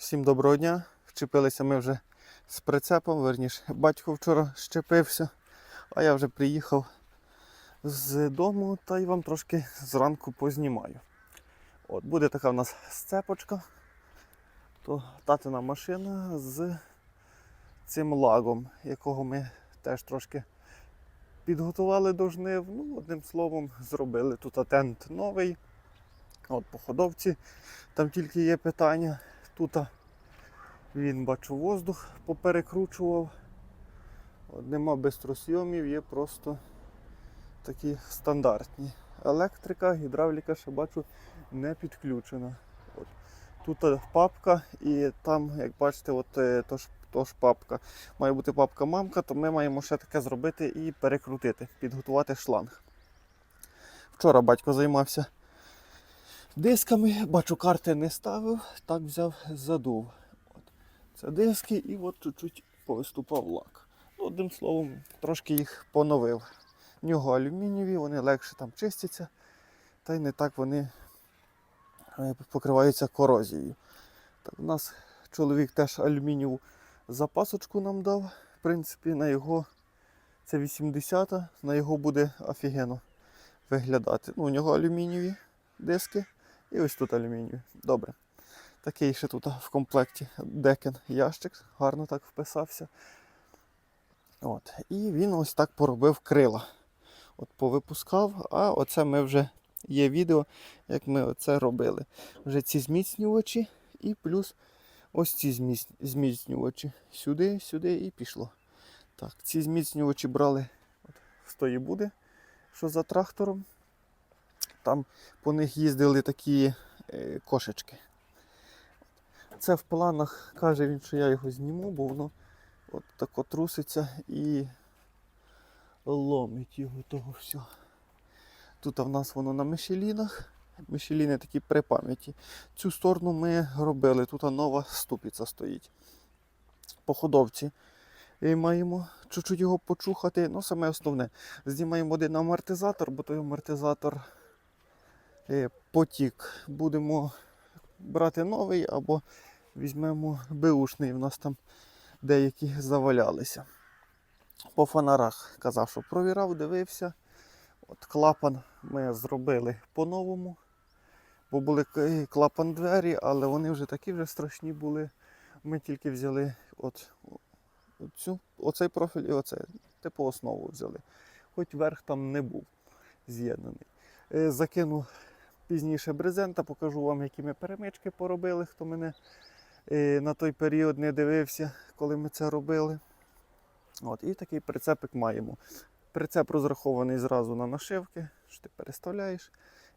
Всім доброго дня. Вчепилися ми вже з прицепом, верніше, батько вчора щепився, а я вже приїхав з дому та й вам трошки зранку познімаю. От буде така в нас сцепочка, то татина машина з цим лагом, якого ми теж трошки підготували до жнив. Ну, одним словом, зробили тут тент новий. От по ходовці там тільки є питання. Тут він бачу воздух поперекручував. От Нема бистросйомів, є просто такі стандартні. Електрика, гідравліка ще бачу не підключена. От. Тут папка і там, як бачите, от, е, то, ж, то ж папка. Має бути папка-мамка, то ми маємо ще таке зробити і перекрутити, підготувати шланг. Вчора батько займався дисками, бачу, карти не ставив, так взяв, задув. От. Це диски і от чуть-чуть повиступав лак. Ну, одним словом, трошки їх поновив. В нього алюмінієві, вони легше там чистяться, та й не так вони е, покриваються корозією. Так, у нас чоловік теж алюмінієву запасочку нам дав. В принципі, на його це 80-та, на його буде офігенно виглядати. Ну, у нього алюмінієві диски. І ось тут алюмінієві. Добре. Такий ще тут в комплекті декен ящик, гарно так вписався. От. І він ось так поробив крила. От повипускав, а оце ми вже є відео, як ми оце робили. Вже ці зміцнювачі і плюс ось ці зміцнювачі. Сюди, сюди і пішло. Так, ці зміцнювачі брали от, з тої буде, що за трактором. Там по них їздили такі е, кошечки. Це в планах, каже він, що я його зніму, бо воно от тако труситься і ломить його того всього. Тут в нас воно на мишелінах. Мишеліни такі при пам'яті. Цю сторону ми робили, тут нова ступиця стоїть. По ходовці. І маємо чуть-чуть його почухати. Ну, саме основне. Знімаємо один амортизатор, бо той амортизатор потік. Будемо брати новий або візьмемо беушний. У нас там деякі завалялися. По фонарах казав, що провірав, дивився. От клапан ми зробили по-новому. Бо були клапан двері, але вони вже такі вже страшні були. Ми тільки взяли от, оцю, оцей профіль і оцей. Типу основу взяли. Хоч верх там не був з'єднаний. Е, Закину пізніше брезента, покажу вам, які ми перемички поробили, хто мене е, на той період не дивився, коли ми це робили. От, і такий прицепик маємо. Прицеп розрахований зразу на нашивки, що ти переставляєш,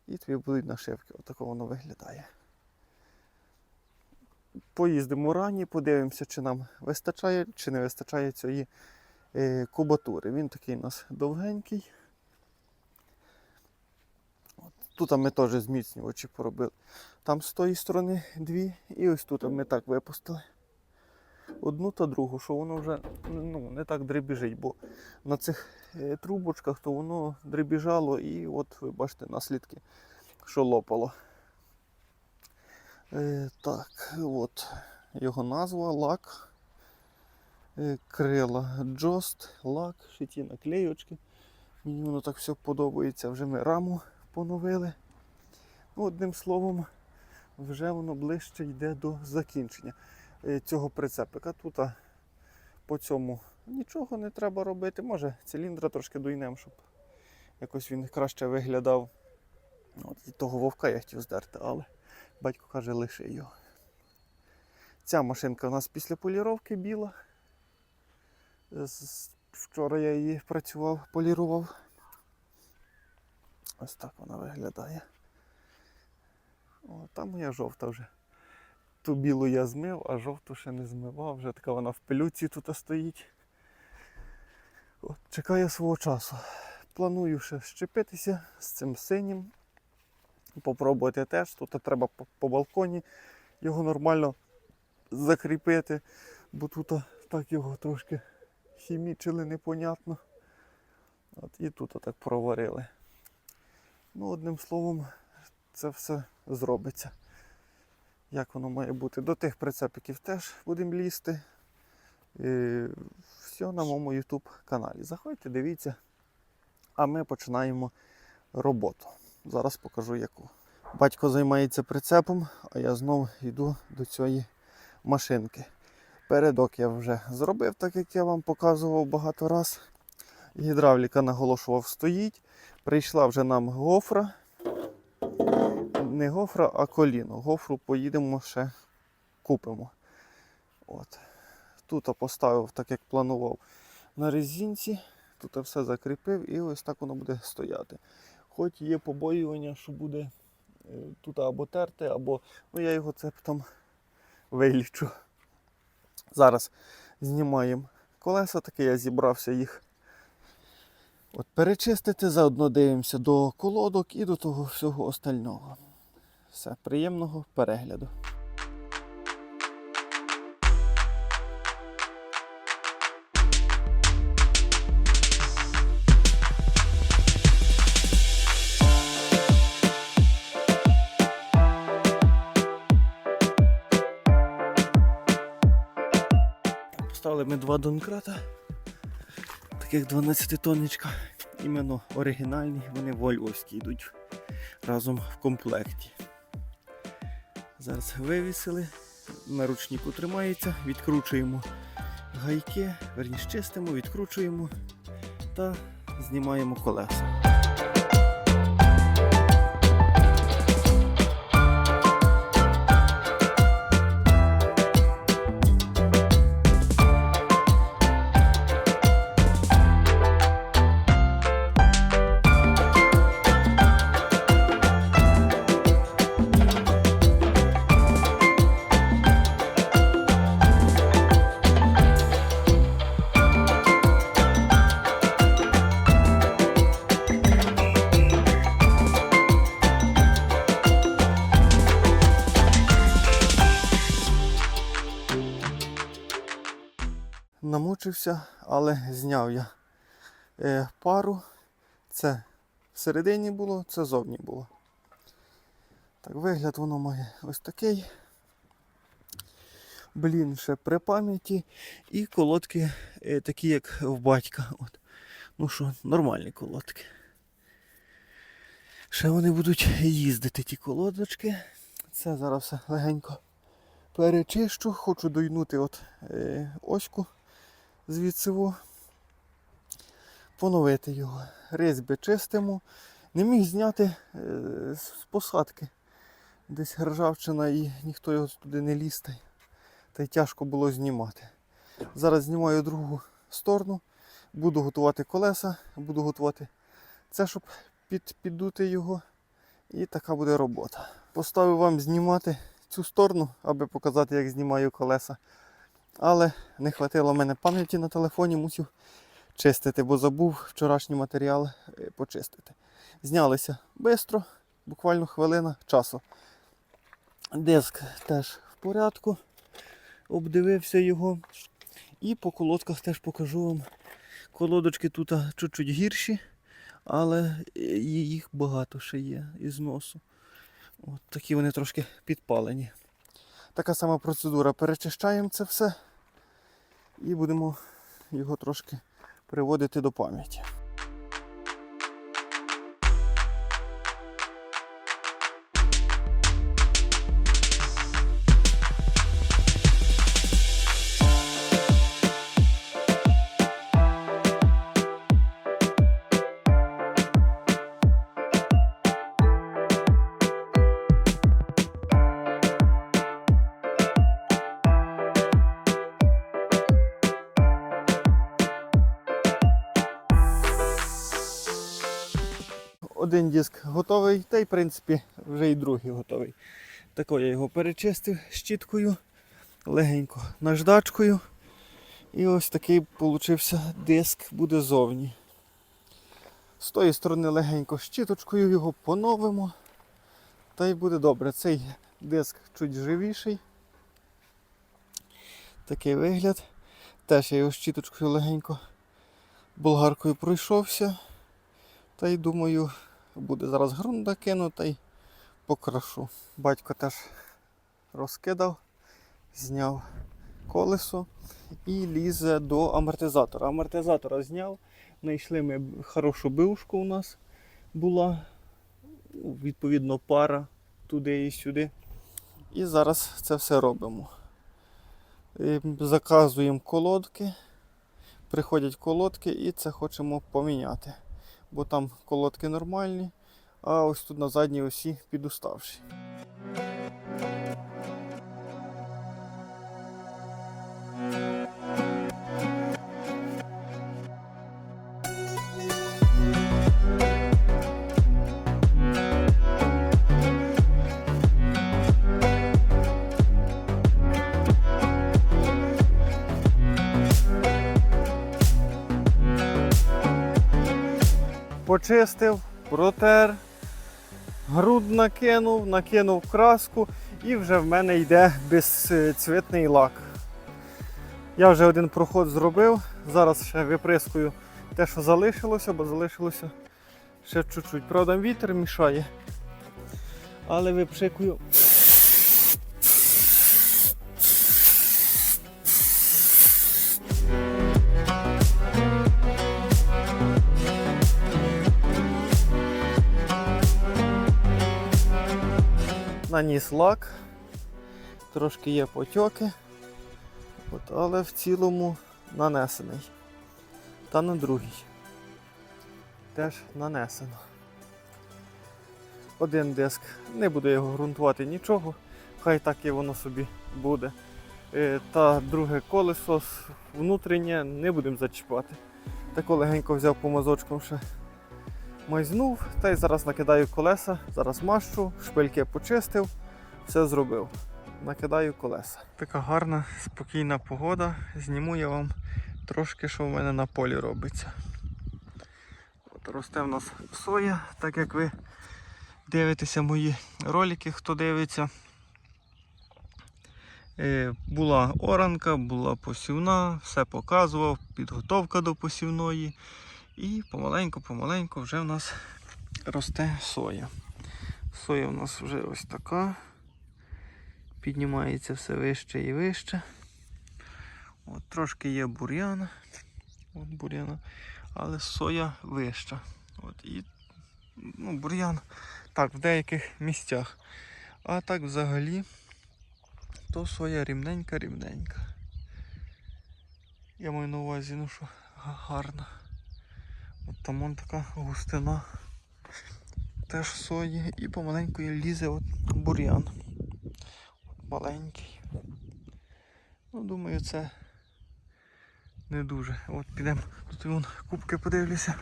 і тобі будуть нашивки. Отако воно виглядає. Поїздимо рані, подивимося, чи нам вистачає, чи не вистачає цієї е, кубатури. Він такий у нас довгенький. Тут ми теж зміцнювачі поробили. Там з тої сторони дві, і ось тут ми так випустили одну та другу, що воно вже ну, не так дребіжить, бо на цих е, трубочках то воно дребіжало і от ви бачите наслідки, що лопало. Е, так, от його назва лак. Е, крила Джост, лак, ще ті наклеючки. Мені воно так все подобається. Вже ми раму поновили. Ну, одним словом, вже воно ближче йде до закінчення е, цього прицепика. Тут по цьому нічого не треба робити. Може циліндра трошки дуйнем, щоб якось він краще виглядав. От, і того вовка я хотів здерти, але батько каже, лиши його. Ця машинка у нас після поліровки біла. Вчора я її працював, полірував. Ось так вона виглядає. О, там моя жовта вже. Ту білу я змив, а жовту ще не змивав. Вже така вона в пилюці тут стоїть. От, чекає свого часу. Планую ще щепитися з цим синім. Попробувати теж. Тут треба по, по балконі його нормально закріпити, бо тут так його трошки хімічили непонятно. От, і тут так проварили. Ну, одним словом, це все зробиться. як воно має бути. До тих прицепиків теж будемо лізти. Е, Все на моєму YouTube каналі. Заходьте, дивіться. А ми починаємо роботу. Зараз покажу яку. Батько займається прицепом, а я знову йду до цієї машинки. Передок я вже зробив, так як я вам показував багато раз. Гідравліка наголошував стоїть. Прийшла вже нам гофра. Не гофра, а коліно. Гофру поїдемо ще купимо. От. Тут поставив, так як планував, на резинці. Тут все закріпив і ось так воно буде стояти. Хоч є побоювання, що буде е, тут або терти, або ну, я його цептом вилічу. Зараз знімаємо колеса, таке я зібрався їх от перечистити, заодно дивимося до колодок і до того всього остального. Все, приємного перегляду. Поставили ми два донкрата, таких 12 тонечка, Іменно оригінальні, вони вольвовські йдуть разом в комплекті. Зараз вивісили, на ручнику відкручуємо гайки, верніше чистимо, відкручуємо та знімаємо колеса. Намучився, але зняв я е, пару. Це всередині було, це зовні було. Так, вигляд воно має ось такий. Блін, ще при пам'яті. І колодки е, такі, як в батька. От. Ну що, нормальні колодки. Ще вони будуть їздити, ті колодочки. Це зараз все легенько перечищу. Хочу дойнути от е, оську звідси во. поновити його. Різьби чистимо. Не міг зняти е, з посадки. Десь ржавчина і ніхто його туди не ліз. Та й тяжко було знімати. Зараз знімаю другу сторону, буду готувати колеса, буду готувати це, щоб під, піддути його. І така буде робота. Поставив вам знімати цю сторону, аби показати, як знімаю колеса. Але не хватило мене пам'яті на телефоні, мусив чистити, бо забув вчорашній матеріал е, почистити. Знялися швидко, буквально хвилина часу. Диск теж в порядку. Обдивився його. І по колодках теж покажу вам. Колодочки тут чуть-чуть гірші, але е, їх багато ще є із носу. От такі вони трошки підпалені. Така сама процедура. Перечищаємо це все і будемо його трошки приводити до пам'яті. Один диск готовий, та й в принципі вже і другий готовий. Тако я його перечистив щіткою, легенько наждачкою. І ось такий получився диск буде зовні. З тої сторони легенько щіточкою його поновимо. Та й буде добре. Цей диск чуть живіший. Такий вигляд. Теж я його щіточкою легенько болгаркою пройшовся. Та й думаю, буде зараз ґрунт докину та й покрашу. Батько теж розкидав, зняв колесо і лізе до амортизатора. Амортизатора зняв. Знайшли ми хорошу бивушку у нас була. Відповідно, пара туди і сюди. І зараз це все робимо. Заказуємо колодки. Приходять колодки і це хочемо поміняти. Бо там колодки нормальні, а ось тут на задній осі підуставші. Почистив, протер, груд накинув, накинув краску і вже в мене йде безцвітний лак. Я вже один проход зробив. Зараз ще виприскую те, що залишилося, бо залишилося ще чуть-чуть. Правда, вітер мішає. Але випшикую. Наніс лак, трошки є потьоки, от, але в цілому нанесений. Та на другий. Теж нанесено. Один диск, не буду його ґрунтувати нічого, хай так і воно собі буде. Е, Та друге колесо внутрішнє не будемо зачіпати. Тако легенько взяв по мазочкам ще майзнув, та й зараз накидаю колеса, зараз мащу, шпильки почистив, все зробив. Накидаю колеса. Така гарна, спокійна погода. Зніму я вам трошки, що в мене на полі робиться. От росте в нас соя, так як ви дивитеся мої ролики, хто дивиться. Е, Була оранка, була посівна, все показував, підготовка до посівної. І помаленьку-помаленьку вже в нас росте соя. Соя у нас вже ось така. Піднімається все вище і вище. От, трошки є бур'яна. От бур'яна. Але соя вища. От, і, ну, бур'ян так, в деяких місцях. А так взагалі, то соя рівненька-рівненька. Я маю на увазі, ну що гарна. От там вон така густина теж сої і помаленьку лізе от бур'ян. От маленький. Ну, думаю, це не дуже. От підемо тут вон кубки подивлюся,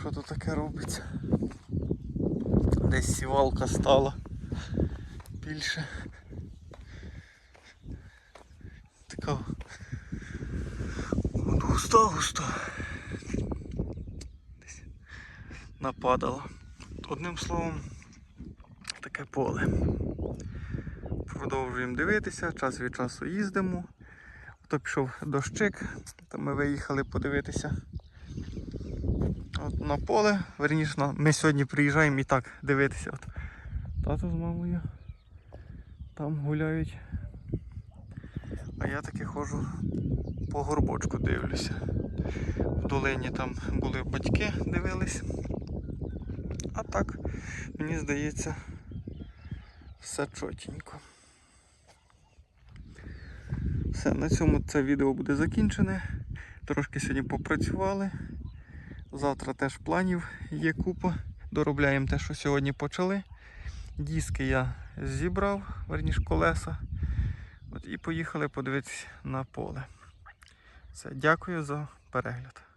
що тут таке робиться. Десь сівалка стала більше. Така от густа густа. Десь нападала. Одним словом, таке поле. Продовжуємо дивитися, час від часу їздимо. Хто пішов дощик, то ми виїхали подивитися от на поле. Верніше, ми сьогодні приїжджаємо і так дивитися. От. Тато з мамою там гуляють. А я таки ходжу по горбочку дивлюся. В долині там були батьки, дивились. А так, мені здається, все чотенько. Все, на цьому це відео буде закінчене. Трошки сьогодні попрацювали. Завтра теж планів є купа. Доробляємо те, що сьогодні почали. Диски я зібрав, верніш колеса. От і поїхали подивитися на поле. Все, дякую за перегляд.